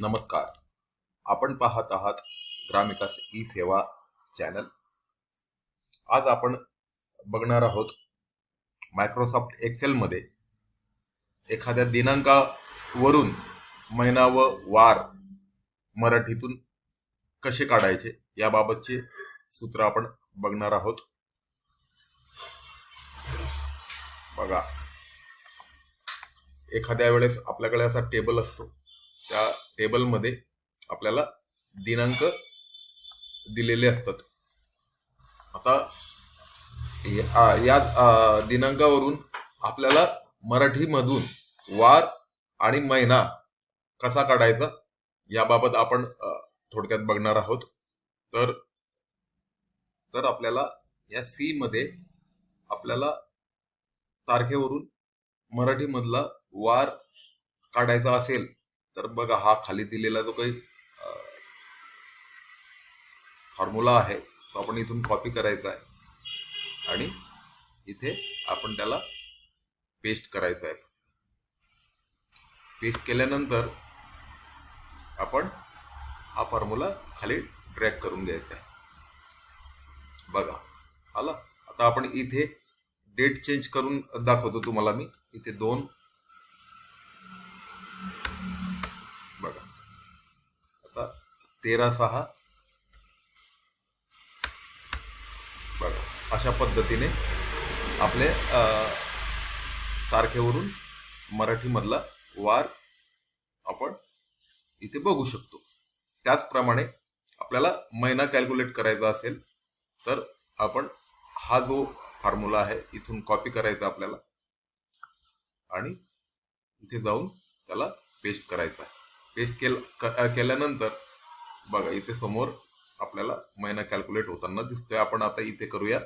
नमस्कार. आपण पाहत आहात ग्रामविकास ई सेवा चॅनल. आज आपण बघणार आहोत मायक्रोसॉफ्ट एक्सेलमध्ये एखाद्या दिनांकावरून महिना व वार मराठीतून कसे काढायचे याबाबतचे सूत्र आपण बघणार आहोत. बघा. एखाद्या वेळेस आपल्याकडे असा टेबल असतो. त्या टेबलमध्ये आपल्याला दिनांक दिलेले असतात. आता या- या दिनांकावरून आपल्याला मराठीमधून वार आणि महिना कसा काढायचा याबाबत आपण थोडक्यात बघणार आहोत. तर तर आपल्याला या सी मध्ये आपल्याला तारखेवरून मराठीमधला वार काढायचा असेल तर बघा हा खाली दिलेला जो काही फॉर्म्युला आहे तो आपण इथून कॉपी करायचा आहे. आणि इथे आपण त्याला पेस्ट करायचा आहे. पेस्ट केल्यानंतर आपण हा फॉर्म्युला खाली ड्रॅग करून घ्यायचा आहे. बघा आला? आता आपण इथे डेट चेंज करून दाखवतो तुम्हाला मी. इथे दोन तेरा सहा. बघा अशा पद्धतीने आपले तारखेवरून मराठीमधला वार आपण इथे बघू शकतो. त्याचप्रमाणे आपल्याला महिना कॅल्क्युलेट करायचा असेल तर आपण हा जो फॉर्म्युला आहे इथून कॉपी करायचा आपल्याला आणि इथे जाऊन त्याला पेस्ट करायचा आहे. पेस्ट केल केल्यानंतर बघा इथे समोर आपल्याला महिना कॅल्क्युलेट होताना दिसतोय. आपण आता इथे करूया.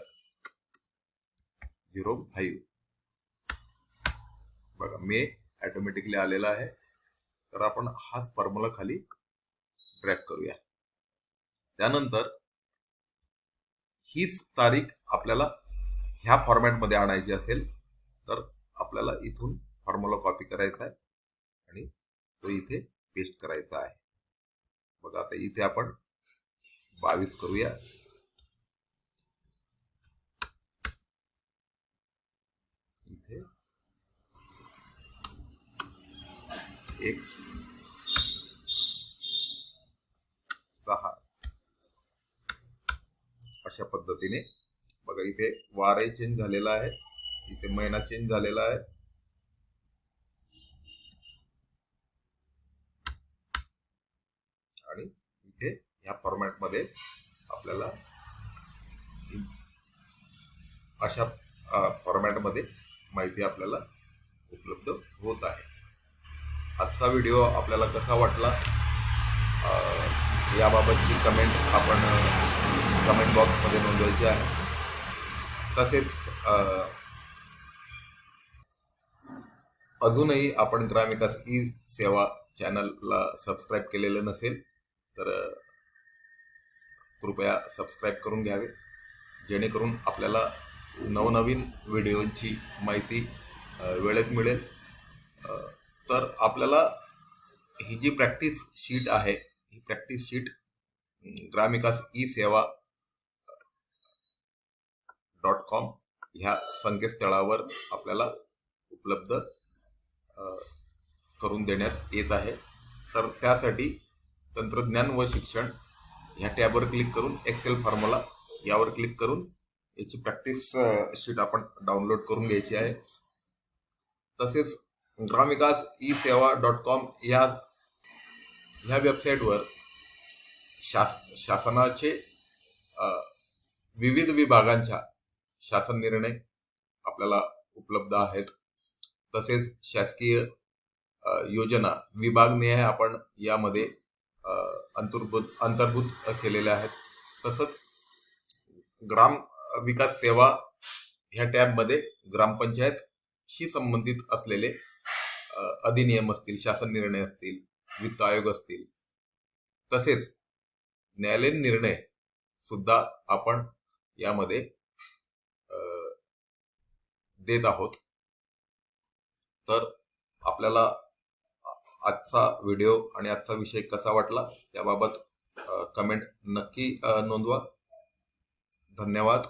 Zero five. बघा मे ऑटोमॅटिकली आलेला आहे. तर आपण हाच फॉर्म्युला खाली ट्रॅक करूया. त्यानंतर हीच तारीख आपल्याला ह्या फॉर्मॅटमध्ये आणायची असेल तर आपल्याला इथून फॉर्म्युला कॉपी करायचा आहे. आणि तो इथे पेस्ट करायचा आहे. बघा आता इथे आपण बावीस करूया. इथे. एक सहा. अशा पद्धतीने. बघा इथे वारही चेंज झालेला आहे. इथे महिना चेंज झालेला आहे. आणि इथे ह्या फॉर्मॅटमध्ये आपल्याला अशा फॉर्मॅटमध्ये माहिती आपल्याला उपलब्ध होत आहे. आजचा व्हिडिओ आपल्याला कसा वाटला? याबाबतची कमेंट आपण कमेंट बॉक्समध्ये नोंदवायची आहे. तसेच अजूनही आपण ग्रामविकास ई सेवा चॅनलला सबस्क्राईब केलेलं नसेल तर कृपया सबस्क्राईब करून घ्यावे. जेणेकरून आपल्याला नवनवीन व्हिडिओची माहिती वेळेत मिळेल. तर आपल्याला ही जी प्रॅक्टिस शीट आहे ही प्रॅक्टिस शीट अं, ग्रामविकास ई सेवा डॉट कॉम ह्या संकेतस्थळावर आपल्याला उपलब्ध करून देण्यात येत आहे. तर त्यासाठी तंत्रज्ञान व शिक्षण ह्या टॅबवर क्लिक करून एक्सेल फॉर्म्युला यावर क्लिक करून याची प्रॅक्टिस शीट आपण डाउनलोड करून घ्यायची आहे. तसेच ग्रामविकास ई सेवा डॉट कॉम ह्या ह्या वेबसाईटवर शास शासनाचे विविध विभागांच्या शासन निर्णय आपल्याला उपलब्ध आहेत. तसेच शासकीय योजना विभागनिहाय आपण यामध्ये अंतर्भूत अंतर्भूत केलेल्या आहेत. तसंच ग्राम विकास सेवा ह्या टॅबमध्ये ग्रामपंचायतशी संबंधित असलेले अधिनियम असतील शासन निर्णय असतील वित्त आयोग असतील तसेच न्यायालयीन निर्णय सुद्धा आपण यामध्ये देत आहोत. तर आपल्याला आजचा व्हिडिओ आणि आजचा विषय कसा वाटला याबाबत कमेंट नक्की नोंदवा. धन्यवाद.